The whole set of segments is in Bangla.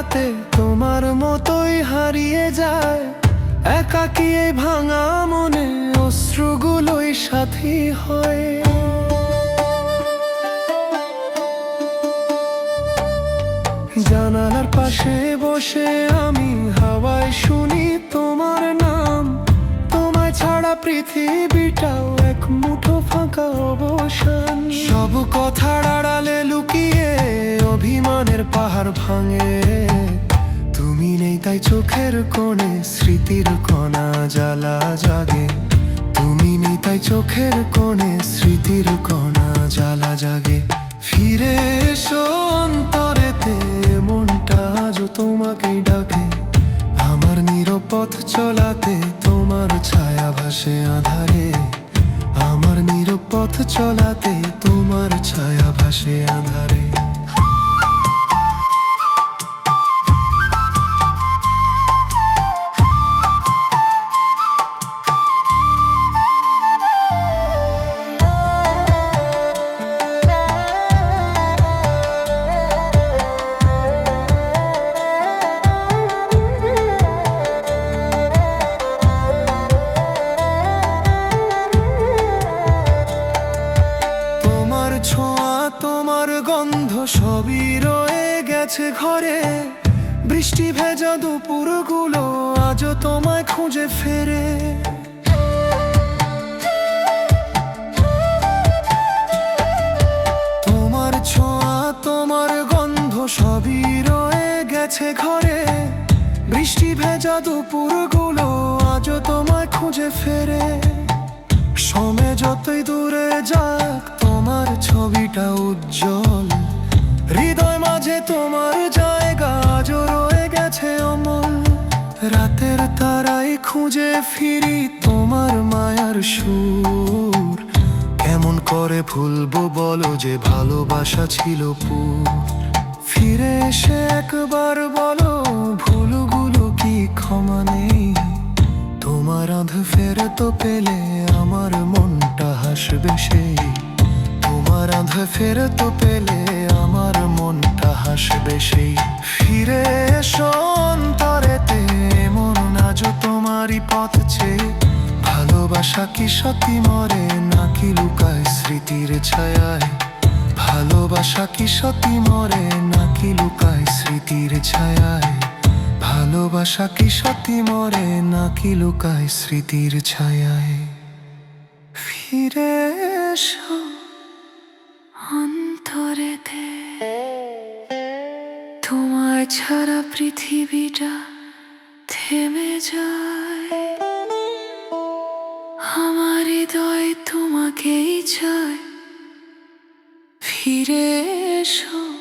রাতে তোমার মতোই হারিয়ে যায়। একাকি এই ভাঙা মনে অশ্রুগুলোই সাথী হয়? জানালার পাশে বসে আমি হাওয়ায় শুনি তোমার নাম। তোমায় ছাড়া পৃথিবীটাও এক মুঠো ফাঁকা অবসান। সব কথার আড়ালে লুকিয়ে অভিমানের পাহাড় ভাঙে। তুমি নেই তাই চোখের কোণে, স্মৃতির কণা জ্বালা জাগে। তুমি নেই তাই চোখের কোণে, স্মৃতির কণা জ্বালা জাগে। ফিরে এসো অন্তরেতে, মনটা আজও তোমাকেই ডাকে। আমার নিরপথ চলাতে তোমার ছায়া ভাসে আধারে। আমার নিরপথ চলাতে তোমার ছায়া ভাসে আধারে। গেছে ঘরে, বৃষ্টি ভেজা দুপুরগুলো আজও তোমায় খুঁজে ফেরে। তোমার ছোঁয়া, তোমার গন্ধ সবই রয়ে গেছে ঘরে। বৃষ্টি ভেজা দুপুরগুলো আজও তোমায় খুঁজে ফেরে। সময় যতই দূরে যাক, তোমার ছবিটা উজ্জ্বল। মাঝে তোমার জায়গা আজও রয়ে গেছে অমল। রাতের তারাই খুঁজে ফিরি তোমার মায়ার সুর। কেমন করে ভুলবো বলো যে ভালোবাসা ছিল পুর। ফিরে এসে একবার বলো ভুলগুলো কি ক্ষমা নেই। তোমার আধ ফেরে তো পেলে আমার মনটা হাসবে সেই তোমার আধ ফেরে তো পেলে আমার হাসবে সেই ফিরে এসো অন্তরেতে, মন আজও তোমারই পথ চেয়ে ভালোবাসা কি সতী মরে, নাকি লুকায় স্মৃতির ছায়ায়? ভালোবাসা কি সতী মরে, নাকি লুকায় স্মৃতির ছায়ায়? ভালোবাসা কি সতী মরে, নাকি লুকায় স্মৃতির ছায়ায়? ফিরে এসো অন্তরেতে। তোমার ছাড়া পৃথিবীটা থেমে যায়। আমার হৃদয় তোমাকেই চায়। ফিরে এসো।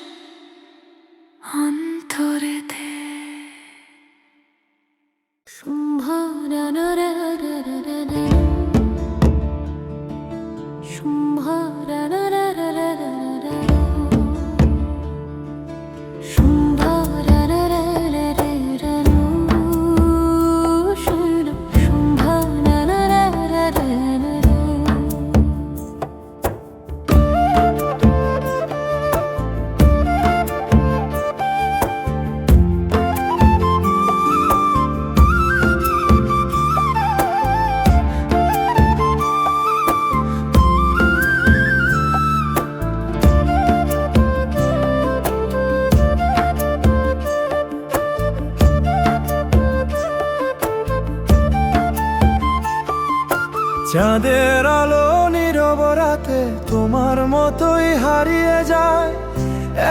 চাঁদের আলো নীরব রাতে তোমার মতোই হারিয়ে যায়।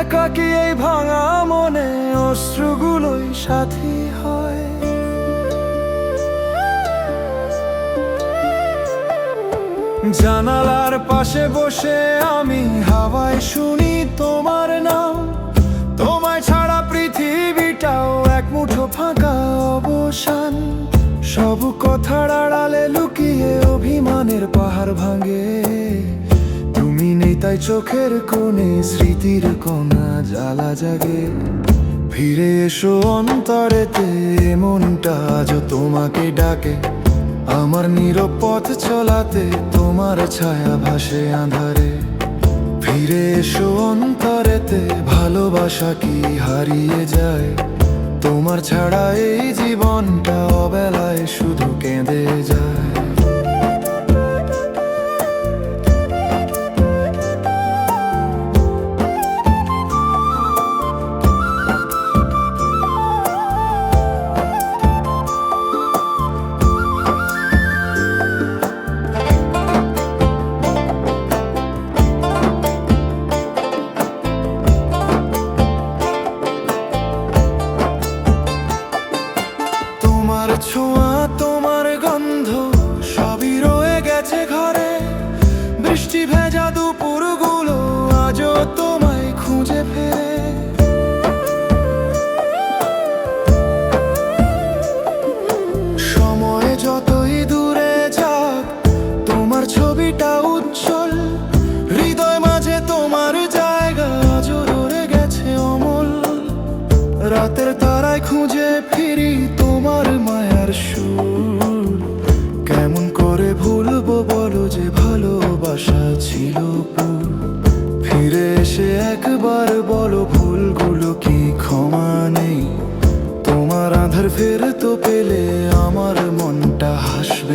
একাকি এই ভাঙা মনে অশ্রুগুলোই সাথী হয়। জানালার পাশে বসে আমি হাওয়ায় শুনি তোমার নাম। তোমায় ছাড়া পৃথিবীটাও এক মুঠো ফাঁকা অবসান। সব কথার আড়ালে লুকিয়ে অভিমানের পাহাড় ভাঙে। তুমি নেই তাই চোখের কোণে, স্মৃতির কোনা জ্বালা জাগে। ফিরে এসো অন্তরেতে মনটা আজও তোমাকে ডাকে। আমার নিরপথ চলাতে তোমার ছায়া ভাসে আধারে। ফিরে এসো অন্তরেতে, ভালোবাসা কি হারিয়ে যায়? তোমার ছাড়া এই জীবনটা অবেলায় শুধু কেঁদে যায়। 借个。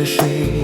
谁？